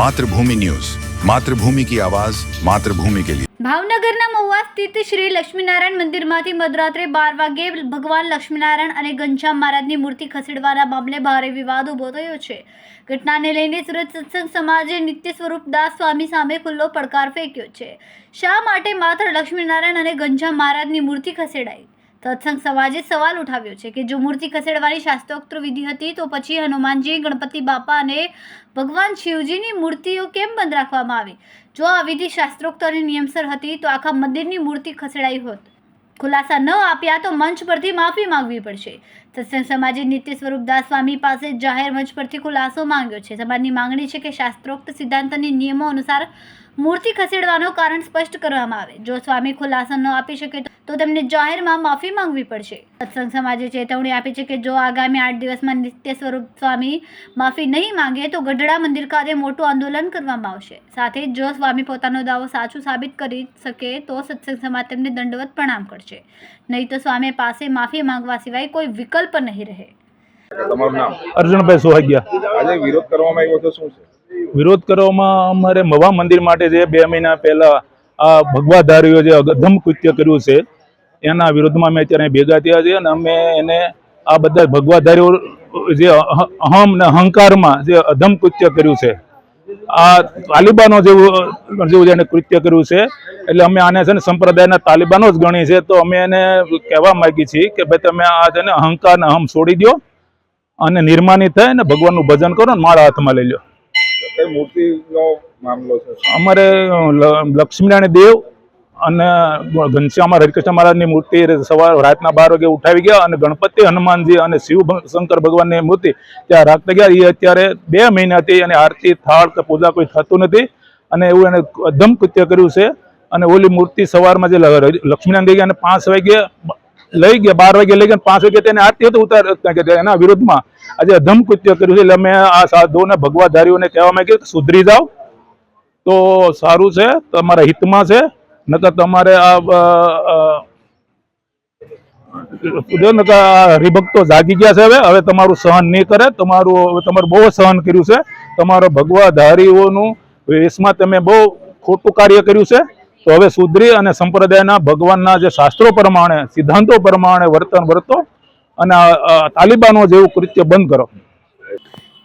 Mathrubhumi news. Mathrubhumi કી આવાજ, માતૃભૂમિ કે લિયે. ભાવનગરના મહુવા સ્થિત શ્રી લક્ષ્મીનારાયણ મંદિરમાંથી મધરાત્રે બાર વાગે ભગવાન લક્ષ્મીનારાયણ અને ઘનશ્યામ મહારાજની મૂર્તિ ખસેડવાના મામલે ભારે વિવાદ ઊભો થયો છે. ઘટનાને લઈને સુરત સત્સંગ સમાજે નિત્ય સ્વરૂપ દાસ સ્વામી સામે ખુલ્લો પડકાર ફેંક્યો છે. શા માટે માત્ર લક્ષ્મીનારાયણ અને ઘનશ્યામ મહારાજની મૂર્તિ ખસેડાઈ? સત્સંગ સમાજે સવાલ ઉઠાવ્યો છે કે જો મૂર્તિ ખસેડવાની શાસ્ત્રોક્ત વિધિ હતી તો પછી હનુમાનજી, ગણપતિ બાપા અને ભગવાન શિવજીની મૂર્તિઓ કેમ બંધ રાખવામાં આવી? જો આ વિધિ શાસ્ત્રોક્ત અને નિયમસર હતી તો આખા મંદિરની મૂર્તિ ખસેડાઈ હોત. ખુલાસા ન આપ્યા તો મંચ પરથી માફી માંગવી પડશે. સત્સંગ સમાજે નિત્ય સ્વરૂપદાસ સ્વામી પાસે જાહેર મંચ પરથી ખુલાસો માંગ્યો છે. સમાજની માંગણી છે કે શાસ્ત્રોક્ત સિદ્ધાંત અને નિયમો અનુસાર મૂર્તિ ખસેડવાનો કારણ સ્પષ્ટ કરવામાં આવે. જો સ્વામી ખુલાસો ન આપી શકે તો તેમને જાહેરમાં માફી માંગવી પડશે. સત્સંગ સમાજે ચેતવણી આપી છે કે જો આગામી આઠ દિવસમાં નિત્ય સ્વરૂપ સ્વામી માફી નહીં માંગે તો ગઢડા મંદિર ખાતે મોટું આંદોલન કરવામાં આવશે. સાથે જો સ્વામી પોતાનો દાવો સાચું સાબિત કરી શકે તો સત્સંગ સમાજ તેમને દંડવત પ્રણામ કરશે. નહીં તો સ્વામી પાસે માફી માંગવા સિવાય કોઈ વિકલ્પ નહીં રહે. અર્જુનભાઈ સોહાગિયા. આજે વિરોધ કરવામાં આવ્યો તો શું છે? વિરોધ કરવામાં અમારે મવા મંદિર માટે જે બે મહિના પહેલા આ ભગવાધારીઓ જે અગધમ કૃત્ય કર્યું છે એના વિરોધમાં અમે અત્યારે ભેગા થયા છીએ અને અમે એને આ બધા ભગવાધારીઓ જે અહ- અહમ ને અહંકારમાં જે અધમ કૃત્ય કર્યું છે. આ તાલિબાનો જેવું જેવું જેને કૃત્ય કર્યું છે એટલે અમે આને છે ને સંપ્રદાયના તાલિબાનો જ ગણી છે તો અમે એને કહેવા માંગીએ છીએ કે ભાઈ તમે આ છે ને અહંકાર ને અહમ છોડી દો અને નિર્માની થાય ને ભગવાનનું ભજન કરો ને માળા હાથમાં લઈ લો. મૂર્તિ મૂર્તિનો મામલો છે? અમારે લક્ષ્મીનારાયણ દેવ અને ઘનશ્યામાં હરિકૃષ્ણ મહારાજની મૂર્તિ સવાર રાતના બાર વાગે ઉઠાવી ગયા અને ગણપતિ હનુમાનજી અને શિવ શંકર ભગવાનની મૂર્તિ ત્યાં રાખતા ગયા. એ અત્યારે બે મહિનાથી અને આરતી, થાળ કે પૂજા કોઈ થતું નથી અને એવું એને અધમ કૃત્ય કર્યું છે અને ઓલી મૂર્તિ સવારમાં જે લક્ષ્મીનારાયણ ગયા અને પાંચ વાગે લઈ ગયા, બાર વાગે લઈ ગયા પાંચ વાગે તેને આરતી હતી ઉતાર એના વિરુદ્ધમાં આજે અધમ કૃત્ય કર્યું છે. એટલે અમે આ સાધુઓને, ભગવાધારીઓને કહેવા માંગીએ સુધરી જાઓ. તો સારું છે, તમારા હિતમાં છે. નકર તમારે આ હરિભક્તો જાગી ગયા છે હવે હવે તમારું સહન નહીં કરે, તમારું, હવે તમારું બહુ સહન કર્યું છે. તમારો ભગવાધારીઓનું વેશમાં તમે બહુ ખોટું કાર્ય કર્યું છે. તો હવે સુધરી અને સંપ્રદાયના ભગવાનના જે શાસ્ત્રો પ્રમાણે, સિદ્ધાંતો પ્રમાણે વર્તન વર્તો અને તાલિબાનો જેવું કૃત્ય બંધ કરો.